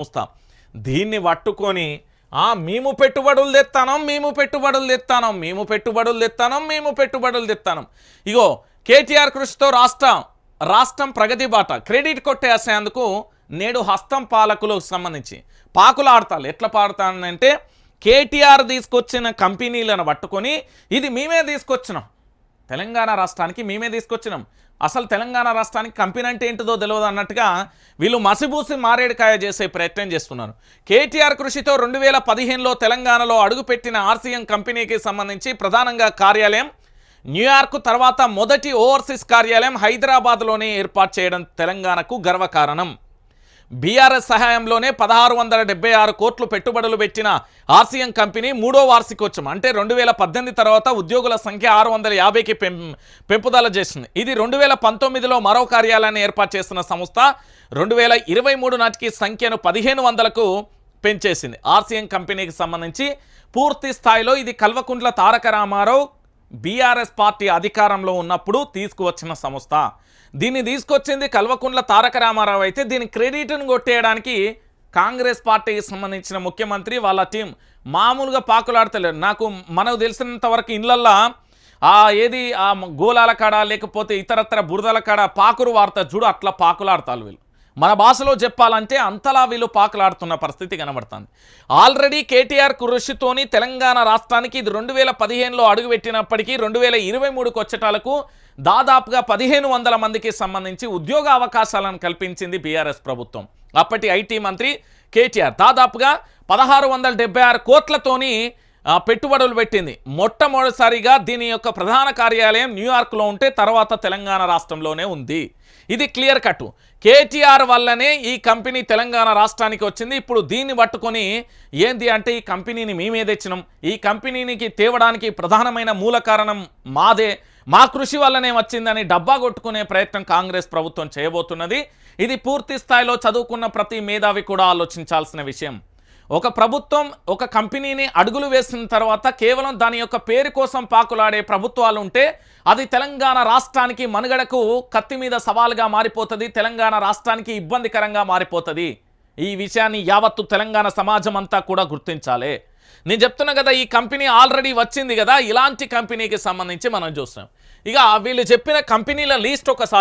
సంస్థ దీన్ని పట్టుకొని మేము పెట్టుబడులు తెస్తానం మేము పెట్టుబడులు తెస్తాను మేము పెట్టుబడులు తెస్తానం మేము పెట్టుబడులు తెస్తానం ఇగో కేటీఆర్ కృషితో రాష్ట్రం రాష్ట్రం ప్రగతి బాట. క్రెడిట్ కొట్టేసేందుకు నేడు హస్తం పాలకులకు సంబంధించి పాకులు ఆడతారు ఎట్లా పాడతానంటే కేటీఆర్ తీసుకొచ్చిన కంపెనీలను పట్టుకొని ఇది మేమే తీసుకొచ్చినాం. తెలంగాణ రాష్ట్రానికి మేమే తీసుకొచ్చినాం. అసలు తెలంగాణ రాష్ట్రానికి కంపెనీ అంటే ఏంటిదో తెలియదు అన్నట్టుగా వీళ్ళు మసిబూసి మారేడుకాయ చేసే ప్రయత్నం చేస్తున్నారు. కేటీఆర్ కృషితో రెండు వేల పదిహేనులో తెలంగాణలో అడుగుపెట్టిన ఆర్సీఎం కంపెనీకి సంబంధించి ప్రధానంగా కార్యాలయం న్యూయార్క్ తర్వాత మొదటి ఓవర్సీస్ కార్యాలయం హైదరాబాద్లోనే ఏర్పాటు చేయడం తెలంగాణకు గర్వకారణం. బీఆర్ఎస్ సహాయంలోనే పదహారు వందల డెబ్బై ఆరు కోట్లు పెట్టుబడులు పెట్టిన ఆర్సీఎం కంపెనీ మూడో వార్షికోత్సవం అంటే రెండు వేల పద్దెనిమిది తర్వాత ఉద్యోగుల సంఖ్య ఆరు వందల యాభైకి పెం పెంపుదల చేసింది. ఇది రెండు వేల పంతొమ్మిదిలో మరో కార్యాలయాన్ని ఏర్పాటు చేసిన సంస్థ రెండు వేల ఇరవై మూడు నాటికి సంఖ్యను పదిహేను వందలకు పెంచేసింది. ఆర్సీఎం కంపెనీకి సంబంధించి పూర్తి స్థాయిలో ఇది కల్వకుంట్ల తారక రామారావు బీఆర్ఎస్ పార్టీ అధికారంలో ఉన్నప్పుడు తీసుకువచ్చిన సంస్థ. దీన్ని తీసుకొచ్చింది కల్వకుంట్ల తారక రామారావు అయితే దీని క్రెడిట్ను కొట్టేయడానికి కాంగ్రెస్ పార్టీకి సంబంధించిన ముఖ్యమంత్రి వాళ్ళ టీం మామూలుగా పాకులాడతలేరు. నాకు మనకు తెలిసినంత వరకు ఇళ్ళల్లో ఆ ఏది ఆ గోలాల కాడ లేకపోతే ఇతరత్ర బురదల కాడ పాకురు వార్త చూడు అట్లా పాకులాడతారు వీళ్ళు. మన భాషలో చెప్పాలంటే అంతలా వీళ్ళు పాకులాడుతున్న పరిస్థితి కనబడుతుంది. ఆల్రెడీ కేటీఆర్ కృషితోని తెలంగాణ రాష్ట్రానికి ఇది రెండు వేల పదిహేనులో అడుగుపెట్టినప్పటికీ రెండు వేల ఇరవై మూడుకు వచ్చేటాలకు దాదాపుగా పదిహేను వందల మందికి సంబంధించి ఉద్యోగ అవకాశాలను కల్పించింది బీఆర్ఎస్ ప్రభుత్వం. అప్పటి ఐటీ మంత్రి కేటీఆర్. దాదాపుగా పదహారు వందల డెబ్బై ఆరు కోట్లతోని పెట్టుబడులు పెట్టింది. మొట్టమొదటిసారిగా దీని యొక్క ప్రధాన కార్యాలయం న్యూయార్క్లో ఉంటే తర్వాత తెలంగాణ రాష్ట్రంలోనే ఉంది. ఇది క్లియర్ కట్ కేటీఆర్ వల్లనే ఈ కంపెనీ తెలంగాణ రాష్ట్రానికి వచ్చింది. ఇప్పుడు దీన్ని పట్టుకొని ఏంది అంటే ఈ కంపెనీని మేమే తెచ్చినాం. ఈ కంపెనీనికి తేవడానికి ప్రధానమైన మూల కారణం మాదే. మా కృషి వల్లనే వచ్చిందని డబ్బా కొట్టుకునే ప్రయత్నం కాంగ్రెస్ ప్రభుత్వం చేయబోతున్నది. ఇది పూర్తి స్థాయిలో చదువుకున్న ప్రతి మేధావి కూడా ఆలోచించాల్సిన విషయం. ఒక ప్రభుత్వం ఒక కంపెనీని అడుగులు వేసిన తర్వాత కేవలం దాని యొక్క పేరు కోసం పాకులాడే ప్రభుత్వాలు ఉంటే అది తెలంగాణ రాష్ట్రానికి మనుగడకు కత్తి మీద సవాలుగా మారిపోతుంది తెలంగాణ రాష్ట్రానికి ఇబ్బందికరంగా మారిపోతుంది. ఈ విషయాన్ని యావత్తు తెలంగాణ సమాజం అంతా కూడా గుర్తించాలి. నేను చెప్తున్నా కదా ఈ కంపెనీ ఆల్రెడీ వచ్చింది కదా ఇలాంటి కంపెనీకి సంబంధించి మనం చూస్తాం ఇక వీళ్ళు చెప్పిన కంపెనీల లీస్ట్ ఒకసారి